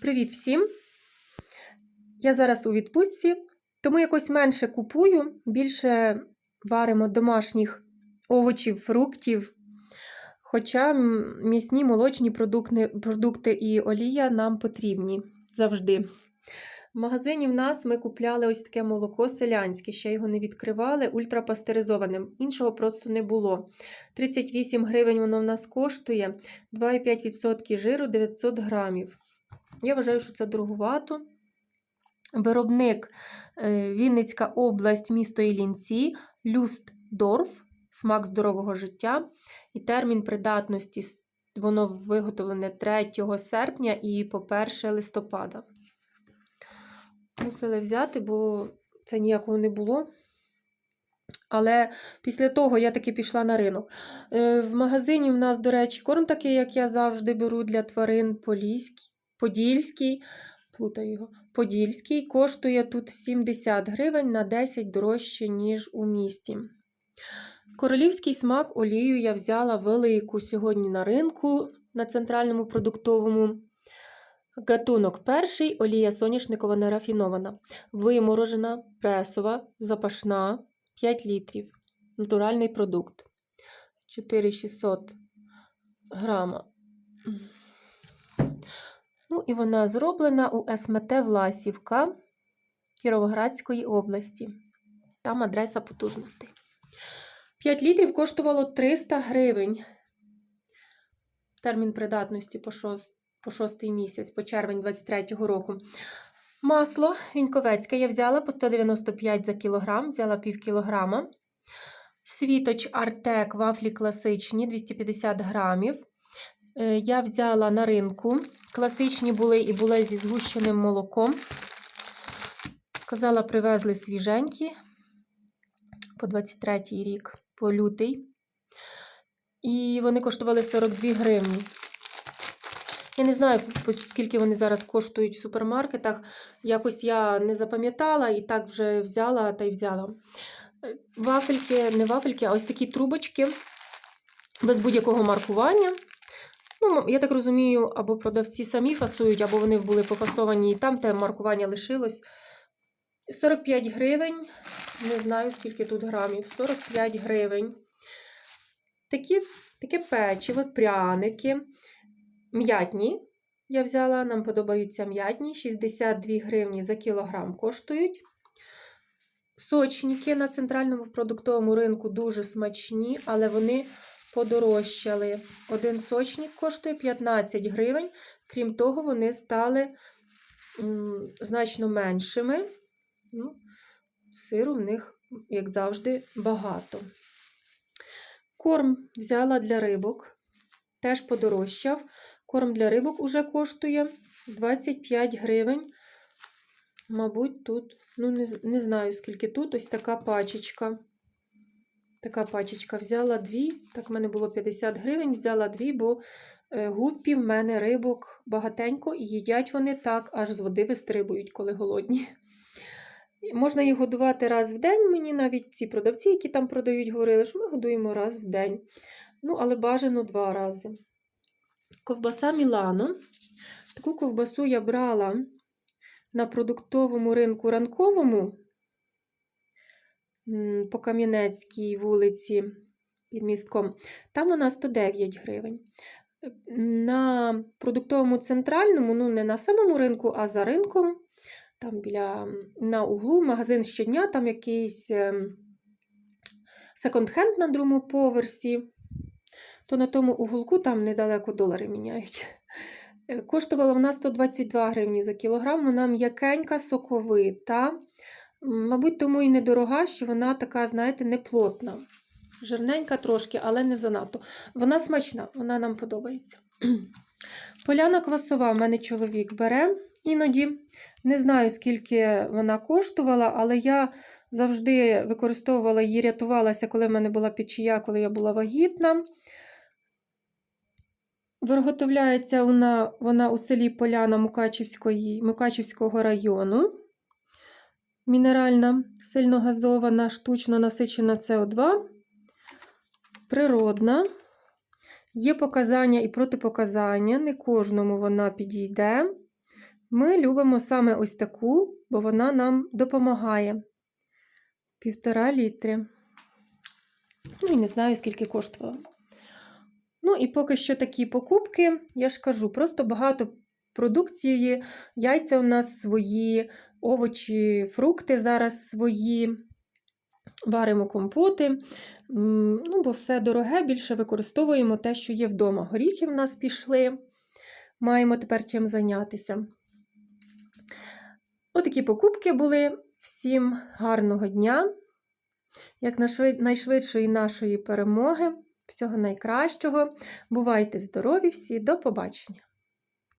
Привіт всім! Я зараз у відпустці, тому якось менше купую, більше варимо домашніх овочів, фруктів. Хоча м'ясні молочні продукти, продукти і олія нам потрібні завжди. В магазині в нас ми купляли ось таке молоко селянське, ще його не відкривали, ультрапастеризованим. Іншого просто не було. 38 гривень воно в нас коштує, 2,5% жиру 900 грамів. Я вважаю, що це дороговато. Виробник е, Вінницька область, місто Іллінці, Люстдорф, смак здорового життя. І термін придатності воно виготовлене 3 серпня і по 1 листопада. Мусили взяти, бо це ніякого не було. Але після того я таки пішла на ринок. Е, В магазині в нас, до речі, корм такий, як я завжди беру для тварин поліський, подільський, плутаю його, подільський, коштує тут 70 гривень на 10 дорожче, ніж у місті. Королівський смак олію я взяла велику сьогодні на ринку на центральному продуктовому. Гатунок перший олія соняшникова нерафінована, виморожена, пресова, запашна 5 літрів. Натуральний продукт. 4600 грама. Ну, і вона зроблена у СМТ Власівка Кіровоградської області. Там адреса потужностей. 5 літрів коштувало 300 гривень. Термін придатності по 6, по 6 місяць, по червень 23-го року. Масло віньковецьке я взяла по 195 за кілограм, взяла пів кілограма. Світоч Артек вафлі класичні 250 грамів. Е, Я взяла на ринку. Класичні були і були зі згущеним молоком. Казала, привезли свіженькі по 23 й рік, по лютий. І вони коштували 42 гривні. Я не знаю, скільки вони зараз коштують в супермаркетах. Якось я не запам'ятала і так вже взяла та й взяла. Е, Вафельки, не вафельки, а ось такі трубочки без будь-якого маркування. Ну, я так розумію, або продавці самі фасують, або вони були пофасовані і там те маркування лишилось. 45 гривень. Не знаю, скільки тут грамів. 45 гривень. Такі, таке печиво, пряники. М'ятні. Я взяла, нам подобаються м'ятні. 62 гривні за кілограм коштують. Сочники на центральному продуктовому ринку дуже смачні, але вони подорожчали. Один сочник коштує 15 гривень. Крім того, вони стали значно меншими. Ну, сиру в них, як завжди, багато. Корм взяла для рибок, теж подорожчав. Корм для рибок уже коштує 25 гривень. Мабуть, тут, ну, не, не знаю, скільки тут, ось така пачечка. Така пачечка взяла дві. Так, в мене було 50 гривень, взяла дві, бо е, гуппі в мене рибок багатенько і їдять вони так, аж з води вистрибують, коли голодні. Можна їх годувати раз в день. Мені навіть ці продавці, які там продають, говорили, що ми годуємо раз в день. Ну, але бажано два рази. Ковбаса Мілано. Таку ковбасу я брала на продуктовому ринку ранковому по Кам'янецькій вулиці під містком. Там вона 109 гривень. На продуктовому центральному, ну не на самому ринку, а за ринком, там біля на углу, магазин щодня, там якийсь ем, секонд-хенд на другому поверсі, то на тому уголку там недалеко долари міняють. Е, Коштувала вона 122 гривні за кілограм. Вона м'якенька, соковита. Мабуть, тому і недорога, що вона така, знаєте, неплотна. Жирненька трошки, але не занадто. Вона смачна, вона нам подобається. Поляна квасова в мене чоловік бере іноді. Не знаю, скільки вона коштувала, але я завжди використовувала її, рятувалася, коли в мене була печія, коли я була вагітна. Виготовляється вона, вона у селі Поляна Мукачівської, Мукачівського району. Мінеральна, сильно газована, штучно насичена СО2. Природна. Є показання і протипоказання. Не кожному вона підійде. Ми любимо саме ось таку, бо вона нам допомагає. Півтора літри. Ну і не знаю, скільки коштувала. Ну, і поки що такі покупки, я ж кажу, просто багато продукції, яйця у нас свої, овочі, фрукти зараз свої, варимо компоти. Ну, бо все дороге, більше використовуємо те, що є вдома. Горіхи в нас пішли, маємо тепер чим зайнятися. Отакі покупки були. Всім гарного дня, як найшвидшої нашої перемоги. Всього найкращого. Бувайте здорові всі, до побачення!